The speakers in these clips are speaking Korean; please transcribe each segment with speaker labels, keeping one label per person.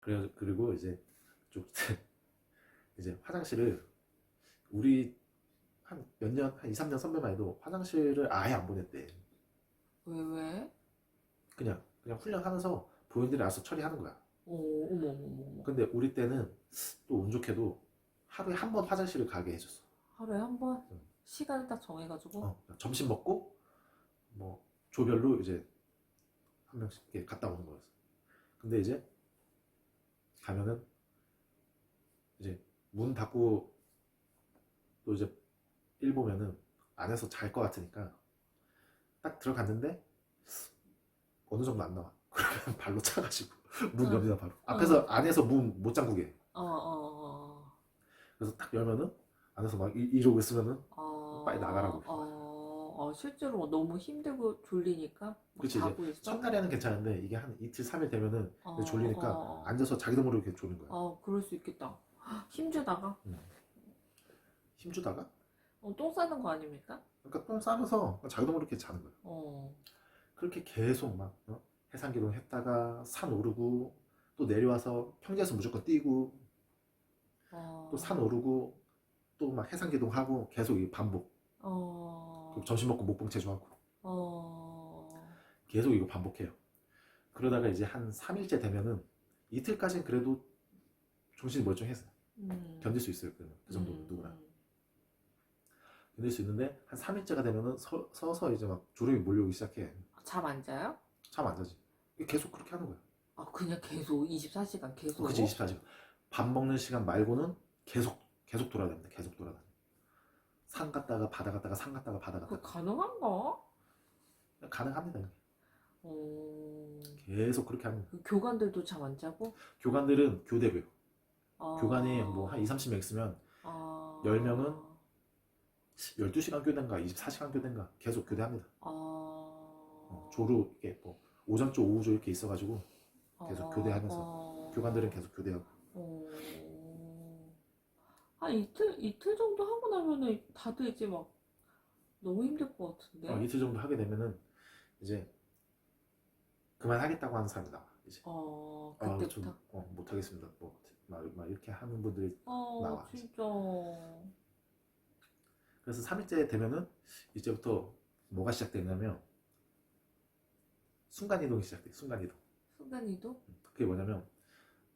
Speaker 1: 그래 그리고 이제 좀 이제 화장실을 우리 한 몇 년, 한 2, 3년 선배만 해도 화장실을 아예 안 보냈대.
Speaker 2: 왜 왜?
Speaker 1: 그냥 그냥 훈련하면서 본인들이 알아서 처리하는 거야.
Speaker 2: 오 어머 어머 어머 어머.
Speaker 1: 근데 우리 때는 또 운 좋게도 하루에 한 번 화장실을 가게 해줬어.
Speaker 2: 하루에 한 번
Speaker 1: 응.
Speaker 2: 시간을 딱 정해가지고
Speaker 1: 어, 점심 먹고 뭐 조별로 이제 한 명씩 이렇게 갔다 오는 거였어. 근데 이제 가면은 이제 문 닫고 또 이제 일 보면은 안에서 잘 것 같으니까 딱 들어갔는데 어느 정도 안 나와. 그러면 발로 차가지고 문
Speaker 2: 응.
Speaker 1: 엽니다 바로. 앞에서 안에서 문 못 잠그게.
Speaker 2: 어어 어
Speaker 1: 그래서 딱 열면은 안에서 막 이- 이러고 있으면은
Speaker 2: 어,
Speaker 1: 빨리 나가라고.
Speaker 2: 어, 어, 실제로 너무 힘들고 졸리니까 뭐
Speaker 1: 그치,
Speaker 2: 자고 있어.
Speaker 1: 첫날에는 괜찮은데 이게 한 이틀 삼일 되면은
Speaker 2: 어,
Speaker 1: 졸리니까
Speaker 2: 어, 어.
Speaker 1: 앉아서 자기도 모르게 이렇게 졸는 거야.
Speaker 2: 어, 그럴 수 있겠다. 힘주다가
Speaker 1: 힘주다가
Speaker 2: 어, 똥 싸는 거 아닙니까?
Speaker 1: 그러니까 똥 싸면서 자기도 모르게 자는 거야.
Speaker 2: 어,
Speaker 1: 그렇게 계속 막 어? 해상기동 했다가 산 오르고 또 내려와서 평지에서 무조건 뛰고
Speaker 2: 어,
Speaker 1: 또 산 오르고 또 막 해상기동 하고 계속 이 반복.
Speaker 2: 어,
Speaker 1: 그리고 점심 먹고 목봉 체조하고
Speaker 2: 어,
Speaker 1: 계속 이거 반복해요. 그러다가 이제 한 3일째 되면은 이틀까지는 그래도 정신이 멀쩡해서
Speaker 2: 음,
Speaker 1: 견딜 수 있어요. 그러면 그 정도는
Speaker 2: 음,
Speaker 1: 누구나.
Speaker 2: 음.
Speaker 1: 견딜 수 있는데 한 3일째가 되면은 서, 서서 이제 막 졸음이 몰려오기 시작해.
Speaker 2: 잠 안 자요?
Speaker 1: 잠 안 자지. 계속 그렇게 하는 거야.
Speaker 2: 아, 그냥 계속 24시간 계속.
Speaker 1: 그치 24시간. 밥 먹는 시간 말고는 계속 계속 돌아다닙니다. 계속 돌아다니. 산 갔다가 바다 갔다가 산 갔다가 바다
Speaker 2: 그
Speaker 1: 갔다가
Speaker 2: 가능한가?
Speaker 1: 가능합니다.
Speaker 2: 어,
Speaker 1: 계속 그렇게 합니다.
Speaker 2: 그 교관들도 잠 안 자고?
Speaker 1: 교관들은 교대고요.
Speaker 2: 어,
Speaker 1: 교관이 뭐 한 2, 30명 있으면
Speaker 2: 어,
Speaker 1: 10명은 12시간 교대인가 24시간 교대인가 계속 교대합니다.
Speaker 2: 어,
Speaker 1: 어, 조로 이게 뭐 오전조 오후조 이렇게 있어가지고 계속
Speaker 2: 어,
Speaker 1: 교대하면서
Speaker 2: 어,
Speaker 1: 교관들은 계속 교대하고
Speaker 2: 어, 한 이틀 이틀 정도 하고 나면은 다들 이제 막 너무 힘들 것 같은데.
Speaker 1: 어, 이틀 정도 하게 되면은 이제 그만하겠다고 하는 사람이 나와 이제
Speaker 2: 어,
Speaker 1: 아,
Speaker 2: 그때부터.
Speaker 1: 좀 어, 못하겠습니다. 뭐 막, 막 이렇게 하는 분들이
Speaker 2: 어,
Speaker 1: 나와,
Speaker 2: 진짜.
Speaker 1: 그래서 3일째 되면은 이제부터 뭐가 시작되냐면 순간이동이 시작돼. 순간이동.
Speaker 2: 순간이도?
Speaker 1: 그게 뭐냐면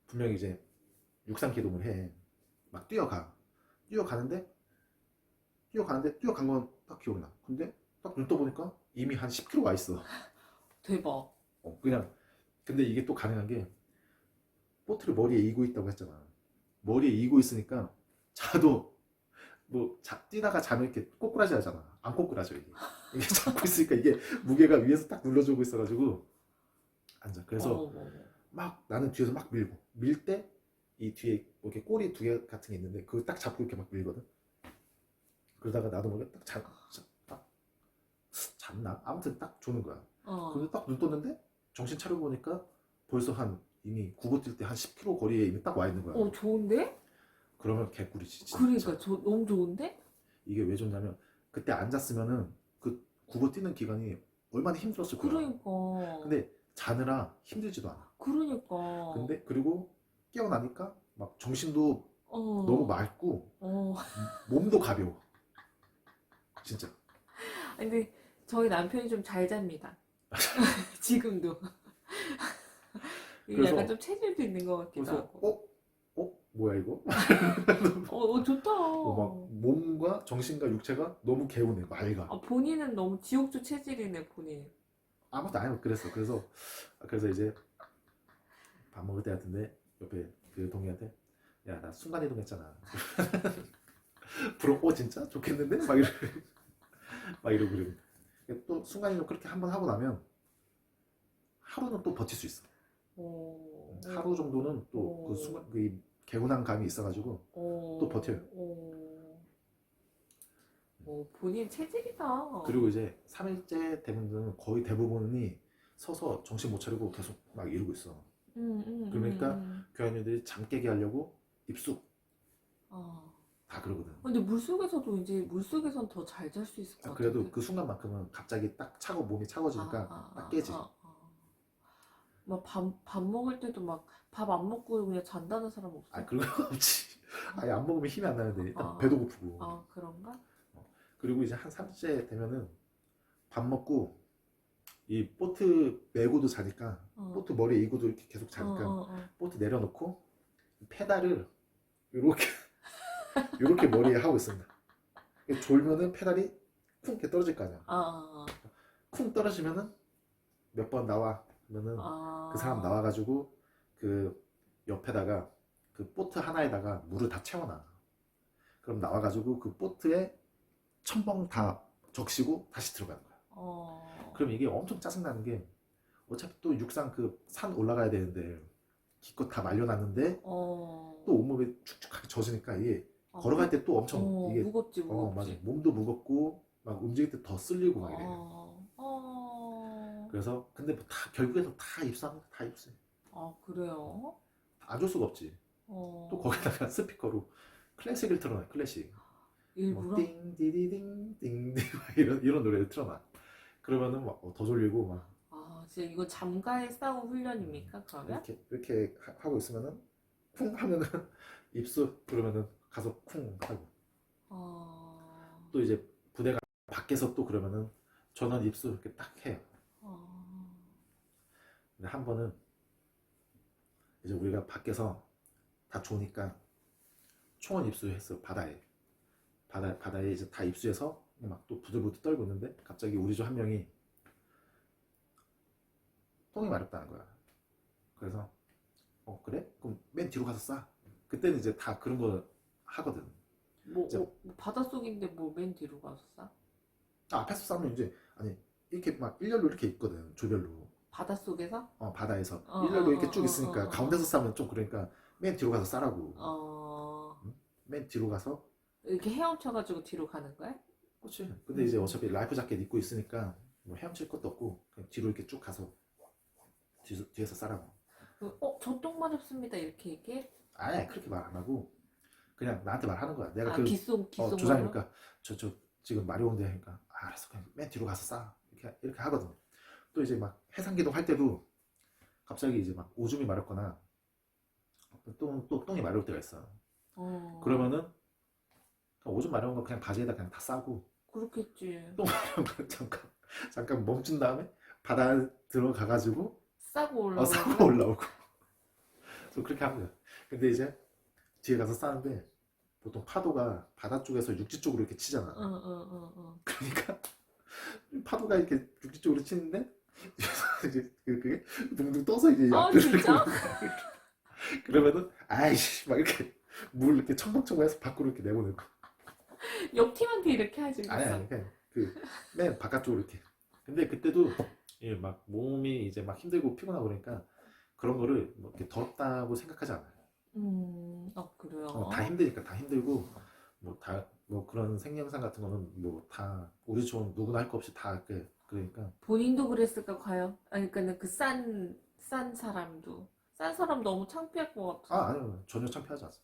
Speaker 1: 분명히 이제 육상 기동을 해. 막 뛰어가. 뛰어가는데 뛰어가는데 뛰어간 건 딱 기억나. 근데 딱 눈 떠보니까 이미 한 10km 와 있어.
Speaker 2: 대박.
Speaker 1: 어, 그냥 근데 이게 또 가능한 게 보트를 머리에 이고 있다고 했잖아. 머리에 이고 있으니까 자도 뭐 자, 뛰다가 자면 이렇게 꼬꾸라지 하잖아. 안 꼬꾸라져 이게. 이게 잡고 있으니까 이게 무게가 위에서 딱 눌러주고 있어가지고 앉아. 그래서
Speaker 2: 어머, 어머, 어머.
Speaker 1: 막 나는 뒤에서 막 밀고 밀 때 이 뒤에 뭐 이렇게 꼬리 두 개 같은 게 있는데 그거 딱 잡고 이렇게 막 밀거든. 그러다가 나도 모르게 딱 잡, 잡, 딱 잡나? 아무튼 딱 조는 거야.
Speaker 2: 어.
Speaker 1: 근데 딱 눈 떴는데 정신 차려 보니까 벌써 한 이미 구보 뛸 때 한 10km 거리에 이미 딱 와 있는 거야.
Speaker 2: 어, 좋은데?
Speaker 1: 그러면 개꿀이지. 진짜.
Speaker 2: 그러니까 저 너무 좋은데?
Speaker 1: 이게 왜 좋냐면 그때 앉았으면은 그 구보 뛰는 기간이 얼마나 힘들었을 거야.
Speaker 2: 그러니까.
Speaker 1: 근데 자느라 힘들지도 않아.
Speaker 2: 그러니까.
Speaker 1: 근데 그리고 깨어나니까 막 정신도
Speaker 2: 어.
Speaker 1: 너무 맑고
Speaker 2: 어.
Speaker 1: 몸도 가벼워. 진짜.
Speaker 2: 아니, 근데 저희 남편이 좀 잘 잡니다. 지금도. 이게
Speaker 1: 그래서-
Speaker 2: 약간 좀 체질도 있는 것 같기도
Speaker 1: 그래서
Speaker 2: 하고.
Speaker 1: 어? 어? 뭐야 이거?
Speaker 2: 어, 어, 좋다.
Speaker 1: 어, 막 몸과 정신과 육체가 너무 개운해 맑아.
Speaker 2: 아, 본인은 너무 지옥주 체질이네, 본인.
Speaker 1: 아무것도 안 해도 그랬어. 그래서 그래서 이제 밥 먹을 때 같은데 옆에 그 동이한테 야 나 순간 이동했잖아. 어 진짜 좋겠는데 막 이러 막 이러고 그러고 또 순간 이동 그렇게 한번 하고 나면 하루는 또 버틸 수 있어.
Speaker 2: 어.
Speaker 1: 하루 정도는 또그
Speaker 2: 어.
Speaker 1: 순간 그 개운한 감이 있어가지고
Speaker 2: 어.
Speaker 1: 또 버텨요.
Speaker 2: 어. 어, 본인 체질이다.
Speaker 1: 그리고 이제 3일째 되면 거의 대부분이 서서 정신 못 차리고 계속 막 이러고 있어.
Speaker 2: 음, 음,
Speaker 1: 그러니까
Speaker 2: 음.
Speaker 1: 교환이들이 잠 깨게 하려고 입숙
Speaker 2: 어.
Speaker 1: 다 그러거든.
Speaker 2: 근데 물속에서도 이제 물속에선 더 잘 잘 수 있을 것 같아.
Speaker 1: 그래도 그 순간만큼은 갑자기 딱 차고 몸이 차가워지니까 딱 깨지.
Speaker 2: 막 밥, 밥 먹을 때도 막 밥 안 먹고 그냥 잔다는 사람 없어?
Speaker 1: 아 그런 거 없지. 아예 안 먹으면 힘이 안 나는데 일단
Speaker 2: 아.
Speaker 1: 배도 고프고.
Speaker 2: 아, 그런가?
Speaker 1: 그리고 이제 한 3째 되면은 밥 먹고 이 보트 메고도 자니까
Speaker 2: 어.
Speaker 1: 보트 머리에 이고도 이렇게 계속
Speaker 2: 어,
Speaker 1: 자니까
Speaker 2: 어, 어.
Speaker 1: 보트 내려놓고 페달을 이렇게 이렇게 머리에 하고 있습니다. 졸면은 페달이 쿵 이렇게 떨어질 거 아니야.
Speaker 2: 아, 아,
Speaker 1: 쿵 떨어지면은 몇 번 나와 그러면은
Speaker 2: 아.
Speaker 1: 그 사람 나와가지고 그 옆에다가 그 보트 하나에다가 물을 다 채워놔. 그럼 나와가지고 그 보트에 첨벙 다 적시고 다시 들어가는 거야.
Speaker 2: 어.
Speaker 1: 그럼 이게 엄청 짜증나는 게 어차피 또 육상 그 산 올라가야 되는데 기껏 다 말려놨는데
Speaker 2: 어.
Speaker 1: 또 온몸에 축축하게 젖으니까 이게
Speaker 2: 아,
Speaker 1: 걸어갈 때 또 엄청
Speaker 2: 어,
Speaker 1: 이게
Speaker 2: 무겁지,
Speaker 1: 어 맞아
Speaker 2: 무겁지.
Speaker 1: 몸도 무겁고 막 움직일 때 더 쓸리고 막 이래.
Speaker 2: 어. 어.
Speaker 1: 그래서 근데 뭐 다 결국에는 다 입수합니다. 다 입수해.
Speaker 2: 아, 그래요?
Speaker 1: 안 줄 수가 없지.
Speaker 2: 어.
Speaker 1: 또 거기다가 스피커로 클래식을 틀어놔. 클래식. 뭐
Speaker 2: 일부러?
Speaker 1: 띵디디딩 띵디 막 이런 이런 노래를 틀어놔. 그러면은 막 더 졸리고 막
Speaker 2: 아, 진짜 이거 잠가의 싸움 훈련입니까, 그러면?
Speaker 1: 이렇게 이렇게 하- 하고 있으면은 쿵 하면은 입수 그러면은 가서 쿵 하고
Speaker 2: 어.
Speaker 1: 또 이제 부대가 밖에서 또 그러면은 전원 입수 이렇게 딱 해요.
Speaker 2: 어.
Speaker 1: 근데 한 번은 이제 우리가 밖에서 다 좋으니까 총원 입수했어 바다에 바다 바다에 이제 다 입수해서 막 또 부들부들 떨고 있는데 갑자기 우리 중 한 명이 똥이 마렵다는 거야. 그래서 어 그래? 그럼 맨 뒤로 가서 싸. 그때는 이제 다 그런 거 하거든.
Speaker 2: 뭐,
Speaker 1: 진짜-
Speaker 2: 뭐, 뭐 바닷속인데 뭐 맨 뒤로 가서 싸?
Speaker 1: 아, 앞에서 싸면 이제 아니 이렇게 막 일렬로 이렇게 있거든 조별로.
Speaker 2: 바닷속에서?
Speaker 1: 어 바다에서
Speaker 2: 어,
Speaker 1: 일렬로
Speaker 2: 어,
Speaker 1: 이렇게
Speaker 2: 어,
Speaker 1: 쭉
Speaker 2: 어,
Speaker 1: 있으니까
Speaker 2: 어, 어.
Speaker 1: 가운데서 싸면 좀 그러니까 맨 뒤로 가서 싸라고.
Speaker 2: 어.
Speaker 1: 맨 뒤로 가서
Speaker 2: 이렇게 헤엄쳐가지고 뒤로 가는 거야?
Speaker 1: 그렇지. 근데 이제
Speaker 2: 음.
Speaker 1: 어차피 라이프 자켓 입고 있으니까 뭐 헤엄칠 것도 없고 그냥 뒤로 이렇게 쭉 가서 뒤에서, 뒤에서 싸라고.
Speaker 2: 그, 어, 저 똥 맞았습니다. 이렇게 얘기해?
Speaker 1: 아예 그렇게 말 안 하고 그냥 나한테 말하는 거야. 내가
Speaker 2: 아,
Speaker 1: 그
Speaker 2: 기송,
Speaker 1: 어. 조장이니까 저 저 지금 말이 온대 하니까 아, 알았어 그냥 맨 뒤로 가서 싸 이렇게 이렇게 하거든. 또 이제 막 해상기동 할 때도 갑자기 이제 막 오줌이 마렵거나 또, 또 똥이 마려울 때가 있어.
Speaker 2: 어.
Speaker 1: 그러면은 오줌 마려운 거 그냥 바지에다 그냥 다 싸고
Speaker 2: 그렇겠지.
Speaker 1: 똥 잠깐 잠깐 멈춘 다음에 바다 들어가 가지고
Speaker 2: 싸고
Speaker 1: 어,
Speaker 2: 올라오고.
Speaker 1: 싸고 올라오고 또 그렇게 거야. 근데 이제 뒤에 가서 싸는데 보통 파도가 바다 쪽에서 육지 쪽으로 이렇게 치잖아.
Speaker 2: 어, 어, 어, 어.
Speaker 1: 그러니까 파도가 이렇게 육지 쪽으로 치는데 이제 그- 그게 둥둥 떠서 이제
Speaker 2: 아,
Speaker 1: 옆으로
Speaker 2: 진짜?
Speaker 1: 이렇게 그러면은 아이씨 막 이렇게 물 이렇게 첨벙첨벙해서 밖으로 이렇게 내보내고
Speaker 2: 옆 팀한테 이렇게 하지.
Speaker 1: 아니 아니 그냥 그맨 바깥쪽으로 이렇게 근데 그때도 예, 막 몸이 이제 막 힘들고 피곤하고 그러니까 그런 거를 뭐 이렇게 더럽다고 생각하지 않아요.
Speaker 2: 음, 아, 그래요?
Speaker 1: 어, 다 힘드니까 다 힘들고 뭐 다 뭐 그런 생명상 같은 거는 뭐 다 우리 좀 누구나 할 거 없이 다 그, 그러니까
Speaker 2: 본인도 그랬을까, 과연? 아니, 그니까 그 싼, 싼 사람도. 싼 사람 너무 창피할 것 같아.
Speaker 1: 아 아니요 전혀 창피하지 않았어.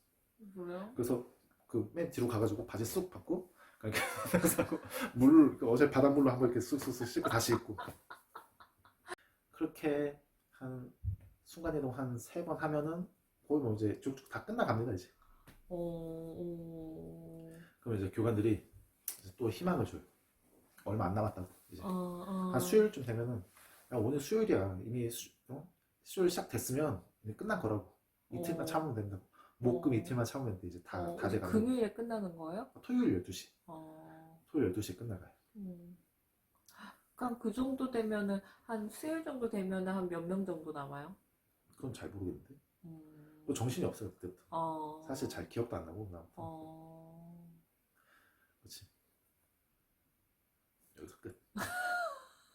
Speaker 2: 그래요?
Speaker 1: 그래서 그 맨 뒤로 가가지고 바지 쑥 받고 그러니까 그래서 물 어제 바닷물로 한번 이렇게 쑥쑥쑥 씻고 다시 입고 그렇게 한 순간 이동 한 세 번 하면은 거의 뭐 이제 쭉쭉 다 끝나갑니다 이제.
Speaker 2: 어, 어,
Speaker 1: 그럼 이제 교관들이 이제 또 희망을 줘요. 얼마 안 남았다고 이제.
Speaker 2: 어, 어.
Speaker 1: 한 수요일쯤 되면은 야 오늘 수요일이야 이미 수, 어? 수요일 시작됐으면 이제 끝난 거라고 이틀만
Speaker 2: 어.
Speaker 1: 참으면 된다고 목금
Speaker 2: 어.
Speaker 1: 이틀만 참으면 돼 이제 다
Speaker 2: 어,
Speaker 1: 다
Speaker 2: 이제
Speaker 1: 돼가는
Speaker 2: 금요일에 끝나는 거예요?
Speaker 1: 토요일 12시
Speaker 2: 어.
Speaker 1: 토요일 12시에 끝나가요
Speaker 2: 음. 그럼 그 정도 되면은 한 수요일 정도 되면은 한 몇 명 정도 남아요?
Speaker 1: 그건 잘 모르겠는데
Speaker 2: 음.
Speaker 1: 또 정신이 없어요 그때부터
Speaker 2: 어.
Speaker 1: 사실 잘 기억도 안 나고 나
Speaker 2: 어.
Speaker 1: 그렇지 여기서 끝